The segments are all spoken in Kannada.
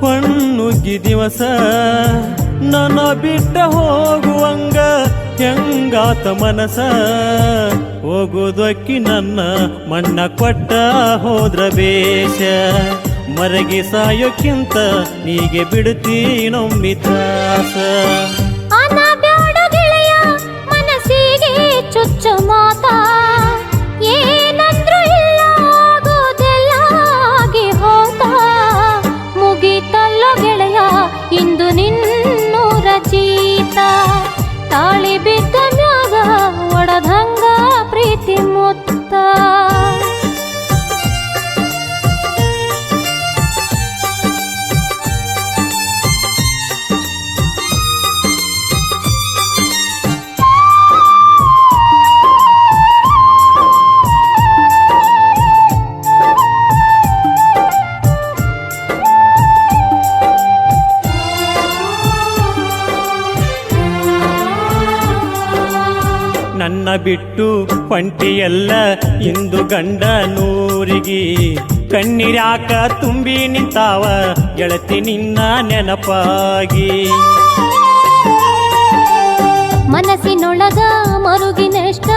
ಹೊಣ್ಣುಗ್ಗಿ ದಿವಸ ನನ್ನ ಬಿಟ್ಟ ಹೋಗುವಂಗ ಹೆಂಗಾತ ಮನಸ. ಹೋಗುದಕ್ಕಿ ನನ್ನ ಮಣ್ಣ ಕೊಟ್ಟ ಹೋದ್ರ ಬೇಷ. ಮರಗಿ ಸಾಯೋಕ್ಕಿಂತ ನೀಗೆ ಬಿಡುತ್ತೀನೊಮ್ಮಿತಾಸ ನನ್ನ ಬಿಟ್ಟು ಪಂಟಿಯಲ್ಲ ಇಂದು ಗಂಡ ನೂರಿಗೆ. ಕಣ್ಣೀರ್ಯಾಕ ತುಂಬಿ ನಿಂತಾವ ಗೆಳತಿ ನಿನ್ನ ನೆನಪಾಗಿ. ಮನಸ್ಸಿನೊಳಗ ಮರುಗಿನೆಷ್ಟ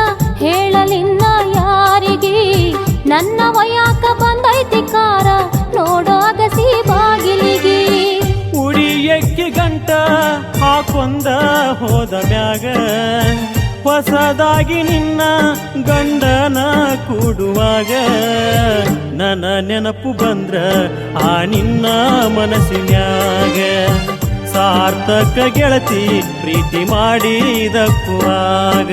ಹೇಳಲಿನ್ನ ಯಾರಿಗೆ? ನನ್ನ ವಯಾಕ ಬಂದೈತಿ ಕಾರ ನೋಡೋ ಅಗಸಿ ಬಾಗಿಲಿಗೆ ಉಡಿಯಕ್ಕೆ ಗಂಟ ಹಾಕೊಂದ ಹೋದ ಮ್ಯಾಗ. ಹೊಸದಾಗಿ ನಿನ್ನ ಗಂಡನ ಕೂಡುವಾಗ ನನ್ನ ನೆನಪು ಬಂದ್ರ ಆ ನಿನ್ನ ಮನಸ್ಸಿನ್ಯಾಗ. ಸಾರ್ಥಕ ಗೆಳತಿ ಪ್ರೀತಿ ಮಾಡಿದಕ್ಕುವಾಗ.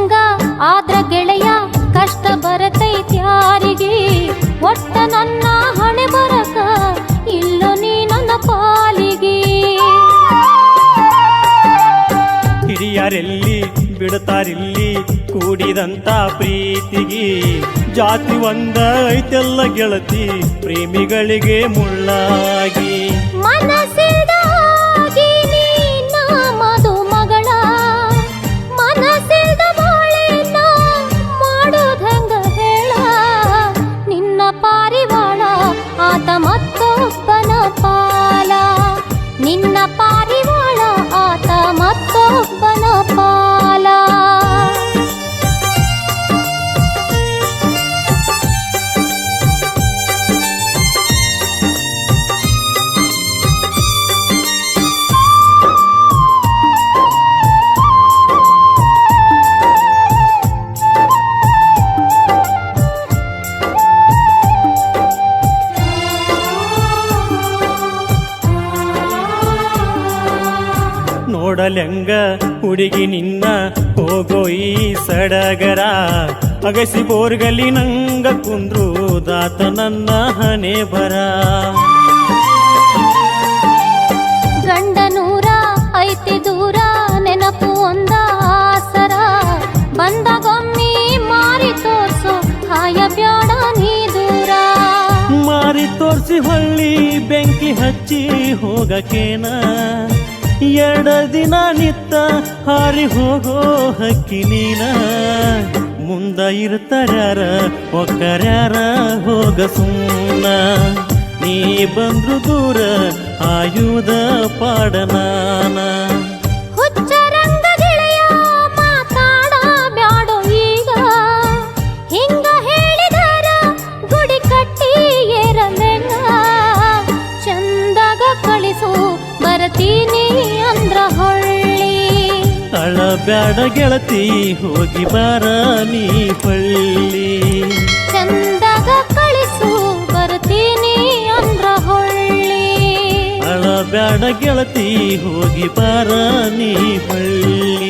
ಬಯಸಿದಂಗ ಆದ್ರ ಗೆಳೆಯ ಕಷ್ಟ ಬರತೈತ್ಯಾರಿಗೆ ಒಟ್ಟ ನನ್ನ ಹಣೆ ಬರಕ ಇಲ್ಲೋ ನೀ ನನ್ನ ಪಾಲಿಗೆ? ಹಿರಿಯರೆಲ್ಲಿ ಬಿಡತಾರಿಲ್ಲಿ ಕೂಡಿದಂತ ಪ್ರೀತಿಗೆ ಜಾತಿ ಒಂದ ಐತೆಲ್ಲ ಗೆಳತಿ ಪ್ರೇಮಿಗಳಿಗೆ ಮುಳ್ಳಾಗಿ. ಪಾರಿವಾಳ ಆತ ಮತ್ತೊಬ್ಬನ ನೋಡಲೆಂಗ ಹುಡುಗಿ ನಿನ್ನ ಹೋಗೋ ಈ ಸಡಗರ. ಅಗಸಿ ಬೋರ್ಗಲಿ ನಂಗ ಕುಂದ್ರು ದಾತ ನನ್ನ ಹಣೆ ಬರ. ಗಂಡನೂರ ಐತಿ ದೂರ ನೆನಪು ಒಂದ ಆಸರ. ಬಂದಗೊಮ್ಮಿ ಮಾರಿ ತೋರ್ಸು ಹಾಯ ಬ್ಯಾಡ ನೀ ದೂರ. ಮಾರಿ ತೋರ್ಸಿ ಹೊಳ್ಳಿ ಬೆಂಕಿ ಹಚ್ಚಿ ಹೋಗಕೇನ. ಎಡ ದಿನ ನಿತ್ತ ಹಾರಿ ಹೋಗೋ ಹಕ್ಕಿ ನೀನ. ಮುಂದ ಇರ್ತಾರ್ಯಾರ, ಒಕ್ಕರ್ಯಾರ ಹೋಗ ಸುಮ್ಮನ ನೀ ಬಂದ್ರು ದೂರ ಆಯುಧ ಪಾಡನಾನ ಹುಚ್ಚರಂಗ ಅಳಬ್ಯಾಡ ಗೆಳತಿ ಹೋಗಿ ಬಾರ ನೀ ಪಳ್ಳಿ. ಚಂದಾಗ ಕಳಿಸು ಬರ್ತೀನಿ ಅಂದ್ರ ಹೊಳ್ಳಿ. ಅಳಬ್ಯಾಡ ಗೆಳತಿ ಹೋಗಿ ಬಾರ ನೀ ಪಳ್ಳಿ.